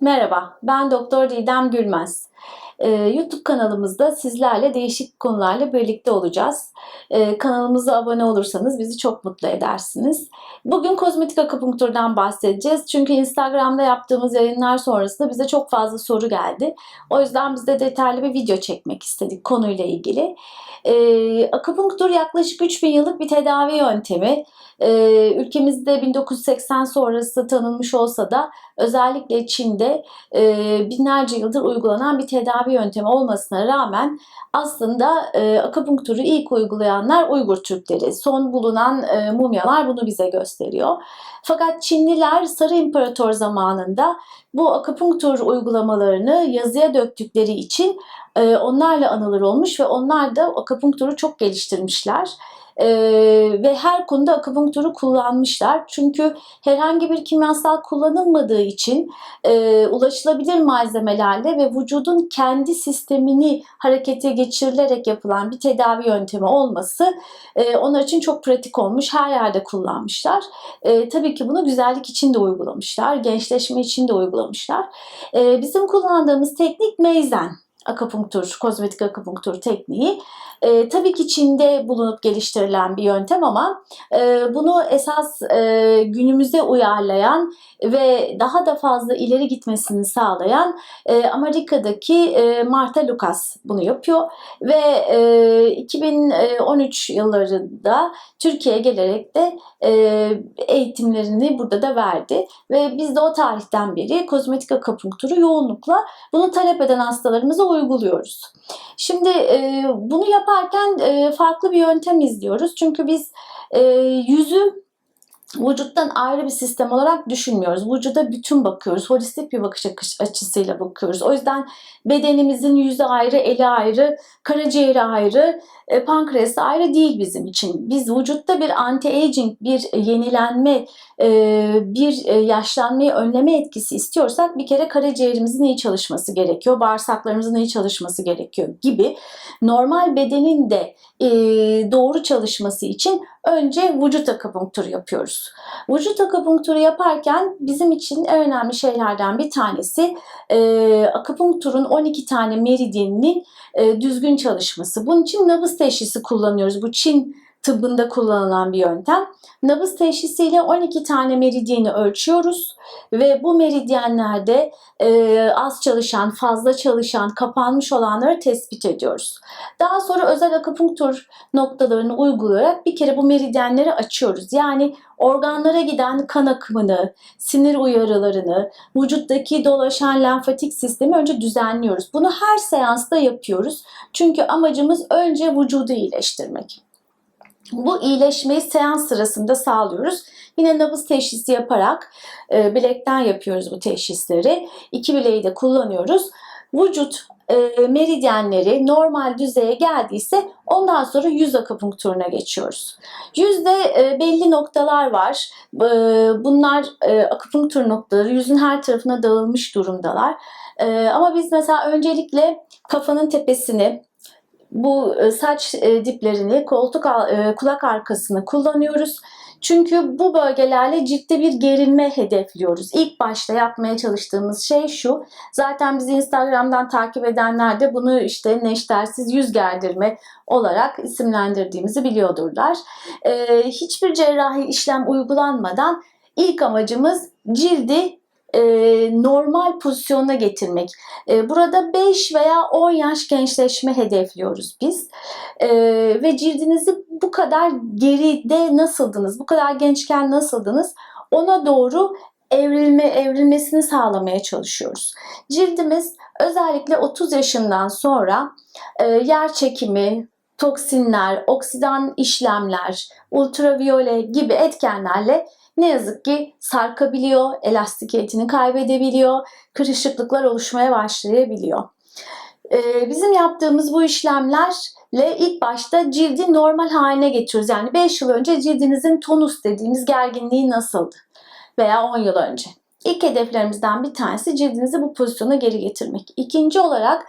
Merhaba, ben Doktor Didem Gülmez. Ee, YouTube kanalımızda sizlerle değişik konularla birlikte olacağız. Ee, kanalımıza abone olursanız bizi çok mutlu edersiniz. Bugün kozmetik akupunkturdan bahsedeceğiz. Çünkü Instagram'da yaptığımız yayınlar sonrasında bize çok fazla soru geldi. O yüzden biz de detaylı bir video çekmek istedik konuyla ilgili. Ee, akupunktur yaklaşık 3000 yıllık bir tedavi yöntemi. Ee, ülkemizde 1980 sonrası tanınmış olsa da özellikle Çin'de e, binlerce yıldır uygulanan bir tedavi yöntemi olmasına rağmen aslında e, akupunkturu ilk uygulayanlar Uygur Türkleri. Son bulunan e, mumyalar bunu bize gösteriyor. Fakat Çinliler Sarı İmparator zamanında bu akupunktur uygulamalarını yazıya döktükleri için e, onlarla anılır olmuş ve onlar da akupunkturu çok geliştirmişler. Ee, ve her konuda akupunkturu kullanmışlar. Çünkü herhangi bir kimyasal kullanılmadığı için e, ulaşılabilir malzemelerle ve vücudun kendi sistemini harekete geçirilerek yapılan bir tedavi yöntemi olması e, onlar için çok pratik olmuş. Her yerde kullanmışlar. E, tabii ki bunu güzellik için de uygulamışlar. Gençleşme için de uygulamışlar. E, bizim kullandığımız teknik meyzen akupunktur, kozmetik akupunktur tekniği. E, tabii ki Çin'de bulunup geliştirilen bir yöntem ama e, bunu esas e, günümüze uyarlayan ve daha da fazla ileri gitmesini sağlayan e, Amerika'daki e, Martha Lucas bunu yapıyor. Ve e, 2013 yıllarında Türkiye'ye gelerek de e, eğitimlerini burada da verdi. Ve biz de o tarihten beri kozmetik akupunkturu yoğunlukla bunu talep eden hastalarımıza uyguluyoruz. Şimdi e, bunu yaparken e, farklı bir yöntem izliyoruz. Çünkü biz e, yüzü vücuttan ayrı bir sistem olarak düşünmüyoruz. Vücuda bütün bakıyoruz. Holistik bir bakış açısıyla bakıyoruz. O yüzden bedenimizin yüzü ayrı, eli ayrı, karaciğeri ayrı, e, pankreası ayrı değil bizim için. Biz vücutta bir anti-aging, bir yenilenme, e, bir e, yaşlanmayı önleme etkisi istiyorsak bir kere karaciğerimizin iyi çalışması gerekiyor, bağırsaklarımızın iyi çalışması gerekiyor gibi normal bedenin de doğru çalışması için önce vücut akupunkturu yapıyoruz. Vücut akupunkturu yaparken bizim için en önemli şeylerden bir tanesi akupunkturun 12 tane meridyeninin düzgün çalışması. Bunun için nabız teşhisi kullanıyoruz. Bu Çin tıbbında kullanılan bir yöntem. Nabız teşhisiyle 12 tane meridyeni ölçüyoruz ve bu meridyenlerde e, az çalışan, fazla çalışan, kapanmış olanları tespit ediyoruz. Daha sonra özel akupunktur noktalarını uygulayarak bir kere bu meridyenleri açıyoruz. Yani organlara giden kan akımını, sinir uyarılarını, vücuttaki dolaşan lenfatik sistemi önce düzenliyoruz. Bunu her seansta yapıyoruz. Çünkü amacımız önce vücudu iyileştirmek. Bu iyileşmeyi seans sırasında sağlıyoruz. Yine nabız teşhisi yaparak e, bilekten yapıyoruz bu teşhisleri. İki bileği de kullanıyoruz. Vücut e, meridyenleri normal düzeye geldiyse ondan sonra yüz akupunkturuna geçiyoruz. Yüzde e, belli noktalar var. E, bunlar e, akupunktur noktaları yüzün her tarafına dağılmış durumdalar. E, ama biz mesela öncelikle kafanın tepesini bu e, saç e, diplerini, koltuk e, kulak arkasını kullanıyoruz. Çünkü bu bölgelerle ciltte bir gerilme hedefliyoruz. İlk başta yapmaya çalıştığımız şey şu. Zaten bizi Instagram'dan takip edenler de bunu işte neştersiz yüz gerdirme olarak isimlendirdiğimizi biliyordurlar. Ee, hiçbir cerrahi işlem uygulanmadan ilk amacımız cildi e, normal pozisyona getirmek. E, burada 5 veya 10 yaş gençleşme hedefliyoruz biz. E, ve cildinizi bu kadar geride nasıldınız, bu kadar gençken nasıldınız ona doğru evrilme evrilmesini sağlamaya çalışıyoruz. Cildimiz özellikle 30 yaşından sonra e, yer çekimi, toksinler, oksidan işlemler, ultraviyole gibi etkenlerle ne yazık ki sarkabiliyor, elastikiyetini kaybedebiliyor, kırışıklıklar oluşmaya başlayabiliyor. Ee, bizim yaptığımız bu işlemlerle ilk başta cildi normal haline getiriyoruz. Yani 5 yıl önce cildinizin tonus dediğimiz gerginliği nasıldı? Veya 10 yıl önce. İlk hedeflerimizden bir tanesi cildinizi bu pozisyona geri getirmek. İkinci olarak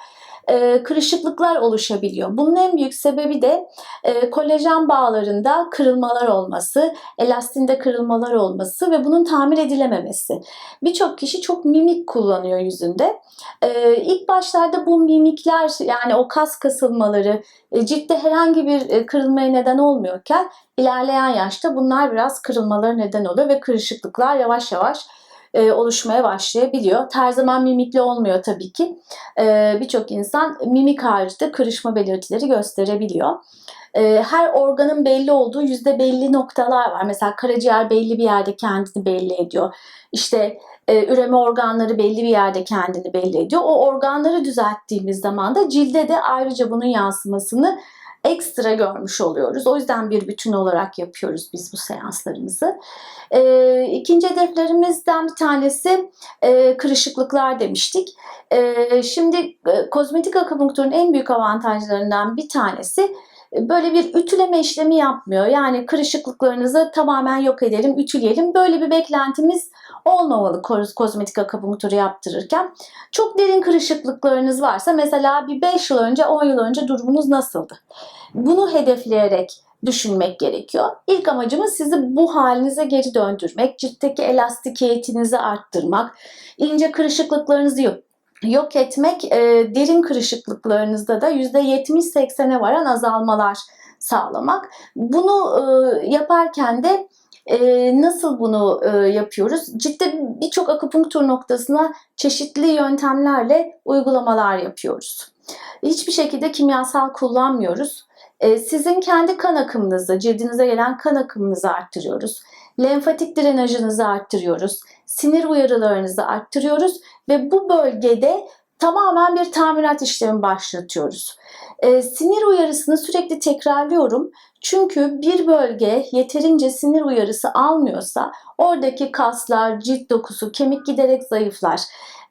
e, kırışıklıklar oluşabiliyor. Bunun en büyük sebebi de e, kolajen bağlarında kırılmalar olması, elastinde kırılmalar olması ve bunun tamir edilememesi. Birçok kişi çok mimik kullanıyor yüzünde. E, ilk başlarda bu mimikler yani o kas kasılmaları e, ciltte herhangi bir e, kırılmaya neden olmuyorken ilerleyen yaşta bunlar biraz kırılmalara neden oluyor ve kırışıklıklar yavaş yavaş e, oluşmaya başlayabiliyor. Her zaman mimikli olmuyor tabii ki. E, Birçok insan mimik haricinde kırışma belirtileri gösterebiliyor. E, her organın belli olduğu yüzde belli noktalar var. Mesela karaciğer belli bir yerde kendini belli ediyor. İşte e, üreme organları belli bir yerde kendini belli ediyor. O organları düzelttiğimiz zaman da cilde de ayrıca bunun yansımasını ekstra görmüş oluyoruz. O yüzden bir bütün olarak yapıyoruz biz bu seanslarımızı. E, ikinci hedeflerimizden bir tanesi e, kırışıklıklar demiştik. E, şimdi e, kozmetik akupunkturun en büyük avantajlarından bir tanesi böyle bir ütüleme işlemi yapmıyor. Yani kırışıklıklarınızı tamamen yok edelim, ütüleyelim. Böyle bir beklentimiz olmamalı kozmetik akupunkturu yaptırırken. Çok derin kırışıklıklarınız varsa mesela bir 5 yıl önce, 10 yıl önce durumunuz nasıldı? Bunu hedefleyerek düşünmek gerekiyor. İlk amacımız sizi bu halinize geri döndürmek, ciltteki elastikiyetinizi arttırmak, ince kırışıklıklarınızı yok yok etmek e, derin kırışıklıklarınızda da %70-80'e varan azalmalar sağlamak. Bunu e, yaparken de e, nasıl bunu e, yapıyoruz? Ciddi birçok akupunktur noktasına çeşitli yöntemlerle uygulamalar yapıyoruz. Hiçbir şekilde kimyasal kullanmıyoruz. E, sizin kendi kan akımınızı, cildinize gelen kan akımınızı arttırıyoruz. Lenfatik drenajınızı arttırıyoruz. Sinir uyarılarınızı arttırıyoruz ve bu bölgede tamamen bir tamirat işlemi başlatıyoruz. Ee, sinir uyarısını sürekli tekrarlıyorum. Çünkü bir bölge yeterince sinir uyarısı almıyorsa oradaki kaslar, cilt dokusu, kemik giderek zayıflar.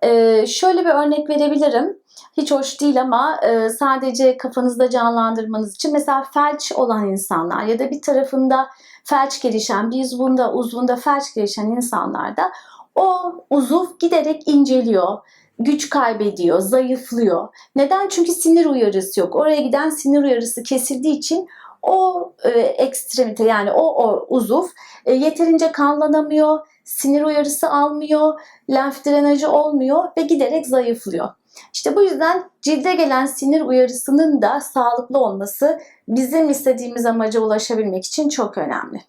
Ee, şöyle bir örnek verebilirim. Hiç hoş değil ama e, sadece kafanızda canlandırmanız için mesela felç olan insanlar ya da bir tarafında felç gelişen, bir uzvunda, uzvunda felç gelişen insanlarda o uzuv giderek inceliyor güç kaybediyor, zayıflıyor. Neden? Çünkü sinir uyarısı yok. Oraya giden sinir uyarısı kesildiği için o e, ekstremite yani o, o uzuv e, yeterince kanlanamıyor, sinir uyarısı almıyor, lenf drenajı olmuyor ve giderek zayıflıyor. İşte bu yüzden cilde gelen sinir uyarısının da sağlıklı olması bizim istediğimiz amaca ulaşabilmek için çok önemli.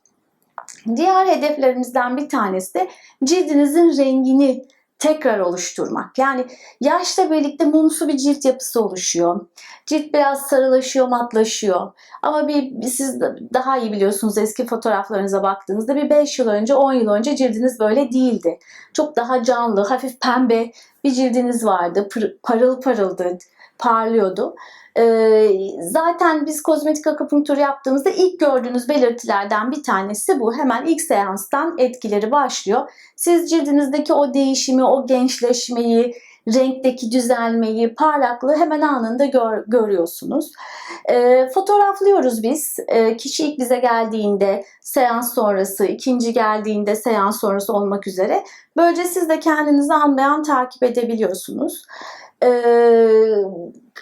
Diğer hedeflerimizden bir tanesi de cildinizin rengini tekrar oluşturmak. Yani yaşla birlikte mumsu bir cilt yapısı oluşuyor. Cilt biraz sarılaşıyor, matlaşıyor. Ama bir siz daha iyi biliyorsunuz eski fotoğraflarınıza baktığınızda bir 5 yıl önce, 10 yıl önce cildiniz böyle değildi. Çok daha canlı, hafif pembe bir cildiniz vardı. Parıl parıldı, parlıyordu. Ee, zaten biz kozmetik akupunktur yaptığımızda ilk gördüğünüz belirtilerden bir tanesi bu. Hemen ilk seanstan etkileri başlıyor. Siz cildinizdeki o değişimi, o gençleşmeyi, renkteki düzelmeyi, parlaklığı hemen anında gör, görüyorsunuz. E, fotoğraflıyoruz biz. E, kişi ilk bize geldiğinde, seans sonrası, ikinci geldiğinde seans sonrası olmak üzere. Böylece siz de kendinizi an beyan takip edebiliyorsunuz. Ee,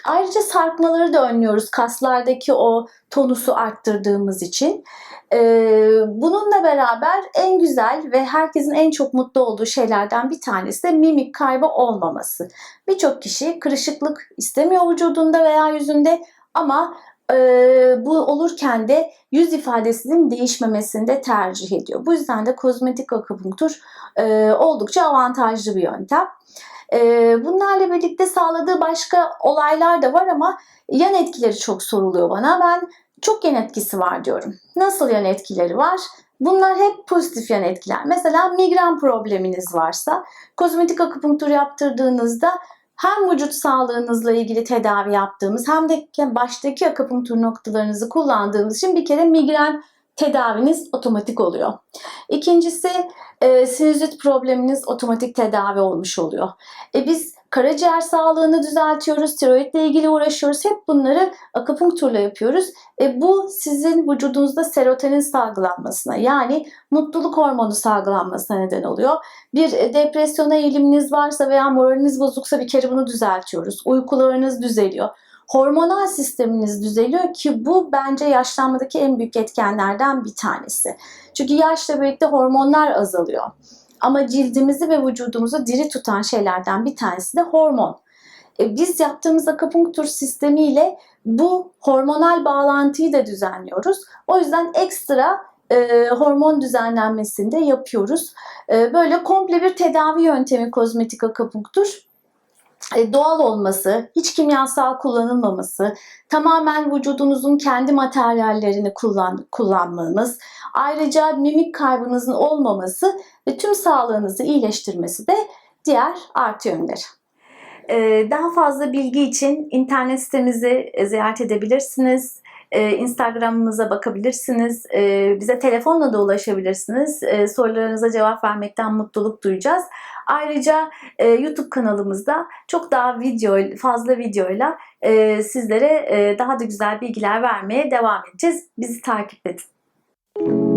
ayrıca sarkmaları da önlüyoruz kaslardaki o tonusu arttırdığımız için. Ee, bununla beraber en güzel ve herkesin en çok mutlu olduğu şeylerden bir tanesi de mimik kaybı olmaması. Birçok kişi kırışıklık istemiyor vücudunda veya yüzünde ama e, bu olurken de yüz ifadesinin değişmemesini de tercih ediyor. Bu yüzden de kozmetik akupunktur e, oldukça avantajlı bir yöntem. Ee, bunlarla birlikte sağladığı başka olaylar da var ama yan etkileri çok soruluyor bana. Ben çok yan etkisi var diyorum. Nasıl yan etkileri var? Bunlar hep pozitif yan etkiler. Mesela migren probleminiz varsa kozmetik akupunktur yaptırdığınızda hem vücut sağlığınızla ilgili tedavi yaptığımız hem de baştaki akupunktur noktalarınızı kullandığımız için bir kere migren tedaviniz otomatik oluyor. İkincisi e, sinüzit probleminiz otomatik tedavi olmuş oluyor. E, biz karaciğer sağlığını düzeltiyoruz, tiroidle ilgili uğraşıyoruz. Hep bunları akupunkturla yapıyoruz. E, bu sizin vücudunuzda serotonin salgılanmasına yani mutluluk hormonu salgılanmasına neden oluyor. Bir e, depresyona eğiliminiz varsa veya moraliniz bozuksa bir kere bunu düzeltiyoruz. Uykularınız düzeliyor. Hormonal sisteminiz düzeliyor ki bu bence yaşlanmadaki en büyük etkenlerden bir tanesi. Çünkü yaşla birlikte hormonlar azalıyor. Ama cildimizi ve vücudumuzu diri tutan şeylerden bir tanesi de hormon. E, biz yaptığımız akupunktur sistemiyle bu hormonal bağlantıyı da düzenliyoruz. O yüzden ekstra e, hormon düzenlenmesini de yapıyoruz. E, böyle komple bir tedavi yöntemi kozmetik akupunktur. E, doğal olması, hiç kimyasal kullanılmaması, tamamen vücudunuzun kendi materyallerini kullan, kullanmanız, ayrıca mimik kaybınızın olmaması ve tüm sağlığınızı iyileştirmesi de diğer artı yönleri. E, Daha fazla bilgi için internet sitemizi ziyaret edebilirsiniz. E, Instagram'ımıza bakabilirsiniz. E, Bize telefonla da ulaşabilirsiniz. E, Sorularınıza cevap vermekten mutluluk duyacağız. Ayrıca e, YouTube kanalımızda çok daha video, fazla videoyla e, sizlere e, daha da güzel bilgiler vermeye devam edeceğiz. Bizi takip edin.